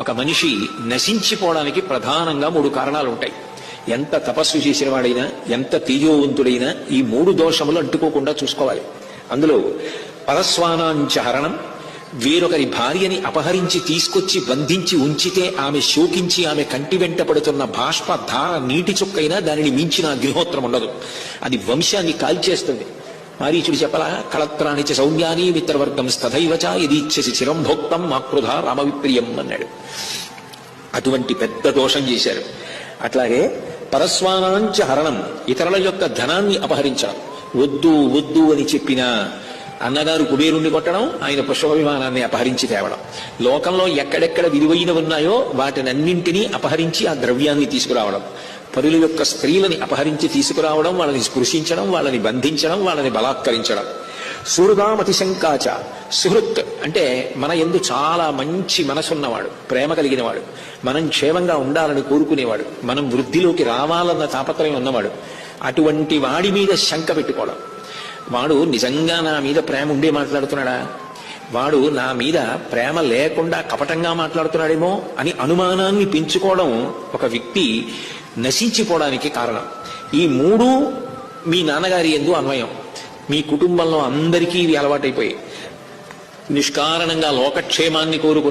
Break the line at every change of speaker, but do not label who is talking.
ఒక మనిషి నశించిపోవడానికి ప్రధానంగా మూడు కారణాలు ఉంటాయి ఎంత తపస్సు చేసిన వాడైనా ఎంత తేజోవంతుడైనా ఈ మూడు దోషములు అంటుకోకుండా చూసుకోవాలి. అందులో పరస్వానాంచ హరణం వేరొకరి భార్యని అపహరించి తీసుకొచ్చి బంధించి ఉంచితే ఆమె శోకించి ఆమె కంటి వెంట పడుతున్న బాష్ప ధార నీటి చుక్కైనా దానిని మించిన అగ్నిహోత్రం ఉండదు. అది వంశాన్ని కాల్చేస్తుంది. మారీచుడు చెప్పలా కళత్రాణిచ సౌమ్యాని మిత్రవర్గం స్థైవచ యదీచ్ఛసి చిరం భోక్తం మాకృధ రామవిప్రియం అన్నాడు. అటువంటి పెద్ద దోషం చేశారు. అట్లాగే పరస్వానాంచ హరణం ఇతరుల యొక్క ధనాన్ని అపహరించడం వద్దు వద్దు అని చెప్పిన అన్నగారు కుబేరుణ్ణి కొట్టడం ఆయన పుష్పవిమానాన్ని అపహరించి తేవడం. లోకంలో ఎక్కడెక్కడ విలువైన ఉన్నాయో వాటినన్నింటినీ అపహరించి ఆ ద్రవ్యాన్ని తీసుకురావడం. పరుల యొక్క స్త్రీలని అపహరించి తీసుకురావడం వాళ్ళని స్పృశించడం వాళ్ళని బంధించడం వాళ్ళని బలాత్కరించడం. సుహృదామతి శంకాచ సుహృత్ అంటే మన ఎందు చాలా మంచి మనసున్నవాడు ప్రేమ కలిగినవాడు. మనం క్షేమంగా ఉండాలని కోరుకునేవాడు. మనం వృద్ధిలోకి రావాలన్న తాపత్రయం ఉన్నవాడు. అటువంటి వాడి మీద శంక పెట్టుకోవడం. వాడు నిజంగా నా మీద ప్రేమ ఉండే మాట్లాడుతున్నాడా? వాడు నా మీద ప్రేమ లేకుండా కపటంగా మాట్లాడుతున్నాడేమో అని అనుమానాన్ని పెంచుకోవడం ఒక వ్యక్తి నశించిపోవడానికి కారణం. ఈ మూడు మీ నాన్నగారి ఎందు అన్వయం. మీ కుటుంబంలో అందరికీ ఇవి అలవాటైపోయి నిష్కారణంగా లోకక్షేమాన్ని కోరుకుని